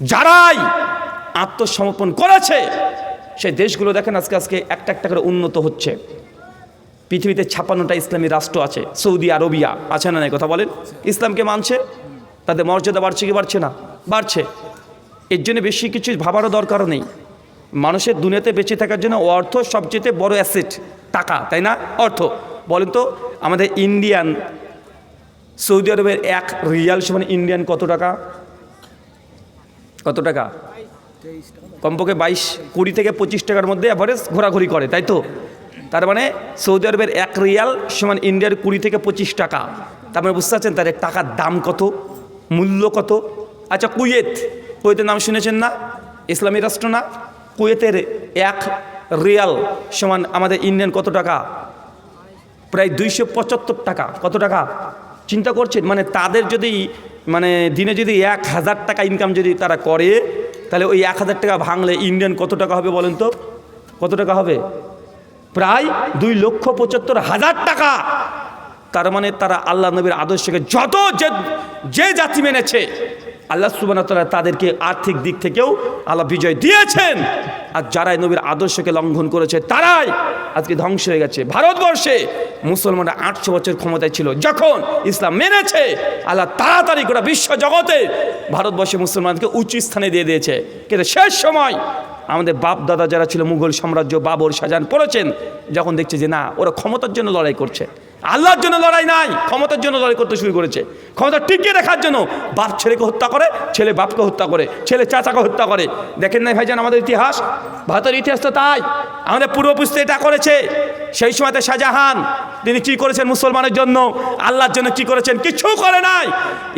যারাই আত্মসমর্পণ করেছে, সেই দেশগুলো দেখেন আজকে আজকে একটা একটা করে উন্নত হচ্ছে। পৃথিবীতে ছাপ্পান্নটা ইসলামী রাষ্ট্র আছে, সৌদি আরবিয়া, আছে না কথা বলেন? ইসলামকে মানছে, তাদের মর্যাদা বাড়ছে কি বাড়ছে না? বাড়ছে। এর জন্য বেশি কিছু ভাবারও দরকারও নেই। মানুষের দুনিয়াতে বেঁচে থাকার জন্য অর্থ সবচেয়ে বড় অ্যাসেট, টাকা, তাই না? অর্থ। বলেন তো, আমাদের ইন্ডিয়ান, সৌদি আরবের এক রিয়াল সমান ইন্ডিয়ান কত টাকা? কত টাকা? কমপক্ষে বাইশ, কুড়ি থেকে পঁচিশ টাকার মধ্যে অ্যাভারেজ ঘোরাঘুরি করে, তাই তো? তার মানে সৌদি আরবের এক রিয়াল সমান ইন্ডিয়ার কুড়ি থেকে পঁচিশ টাকা। তার মানে বুঝতে পারছেন? তার টাকার দাম কত? মূল্য কত? আচ্ছা কুয়েত। কুয়েতের নাম শুনেছেন না? ইসলামী রাষ্ট্র না? কুয়েতের এক রিয়াল সমান আমাদের ইন্ডিয়ান কত টাকা? প্রায় দুইশো পঁচাত্তর টাকা। কত টাকা? চিন্তা করছেন? মানে তাদের যদি মানে দিনে যদি এক হাজার টাকা ইনকাম যদি তারা করে, তাহলে ওই এক হাজার টাকা ভাঙলে ইন্ডিয়ান কত টাকা হবে বলেন তো? কত টাকা হবে? প্রায় দুই লক্ষ পঁচাত্তর হাজার টাকা। তার মানে তারা আল্লাহ নবীর আদর্শকে যত যে যে জাতি মেনেছে আল্লাহ সুবান তালা তাদেরকে আর্থিক দিক থেকেও আল্লাহ বিজয় দিয়েছেন। আর যারাই নবীর আদর্শকে লঙ্ঘন করেছে, তারাই আজকে ধ্বংস হয়ে গেছে। ভারতবর্ষে মুসলমানরা আটশো বছর ক্ষমতায় ছিল। যখন ইসলাম মেনেছে, আল্লাহ তাড়াতাড়ি করে বিশ্ব জগতে ভারতবর্ষে মুসলমানকে উচ্চ স্থানে দিয়ে দিয়েছে। কিন্তু শেষ সময় আমাদের বাপ দাদা যারা ছিল, মুঘল সাম্রাজ্য বাবর শাহজাহান পড়েছেন, যখন দেখছে যে না, ওরা ক্ষমতার জন্য লড়াই করছে। আল্লাহর জন্য লড়াই নাই, ক্ষমতার জন্য লড়াই করতে শুরু করেছে। ক্ষমতা টিকিয়ে রাখার জন্য বাপ ছেলেকে হত্যা করে, ছেলে বাপকে হত্যা করে, ছেলে চাচাকে হত্যা করে। দেখেন নাই ভাইজান আমাদের ইতিহাস? ভারতের ইতিহাস তো তাই। আমাদের পূর্বপুরুষ এটা করেছে। সেই সময়তে শাহজাহান, তিনি কি করেছেন মুসলমানের জন্য? আল্লাহর জন্য কি করেছেন? কিছু করে নাই।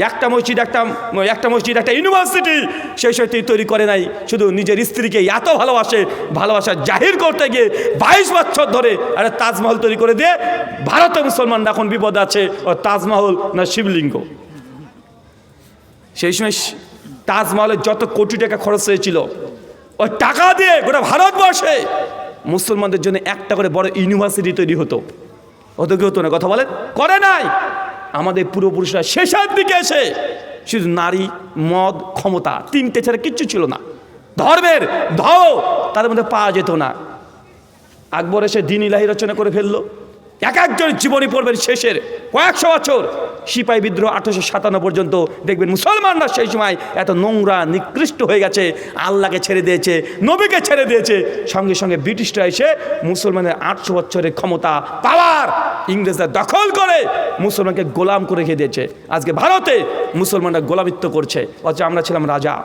একটা মসজিদ, একটা একটা মসজিদ, একটা ইউনিভার্সিটি, সেই সময় তিনি তৈরি করে নাই। শুধু নিজের স্ত্রীকে এত ভালোবাসে, ভালোবাসা জাহির করতে গিয়ে বাইশ বছর ধরে একটা তাজমহল তৈরি করে দিয়ে ভারতে মুসলমানরা এখন বিপদ আছে, ও তাজমহল না শিবলিঙ্গ? সেই সময় তাজমহলের যত কোটি টাকা খরচ হয়েছিল ওই টাকা দিয়ে গোটা ভারতবর্ষে মুসলমানদের জন্য একটা করে বড় ইউনিভার্সিটি তৈরি হতো। হতো কি হতো না? কথা বলেন। করে নাই। আমাদের পূর্বপুরুষরা শেষের দিকে এসে শুধু নারী, মদ, ক্ষমতা তিনটে ছাড়া কিচ্ছু ছিল না। ধর্মের ধাও, তাদের মধ্যে পাওয়া যেত না। আকবর এসে দিন ইলাহি রচনা করে ফেলল। এক একজন জীবনী পড়বেন শেষের কয়েকশো বছর। সিপাহী বিদ্রোহ আঠারোশো সাতান্ন পর্যন্ত দেখবেন মুসলমানরা সেই সময় এত নোংরা, নিকৃষ্ট হয়ে গেছে। আল্লাহকে ছেড়ে দিয়েছে, নবীকে ছেড়ে দিয়েছে। সঙ্গে সঙ্গে ব্রিটিশরা এসে মুসলমানের আটশো বছরের ক্ষমতা পাওয়ার ইংরেজরা দখল করে মুসলমানকে গোলাম করে রেখে দিয়েছে। আজকে ভারতে মুসলমানরা গোলামিত্ব করছে। অথচ আমরা ছিলাম রাজা।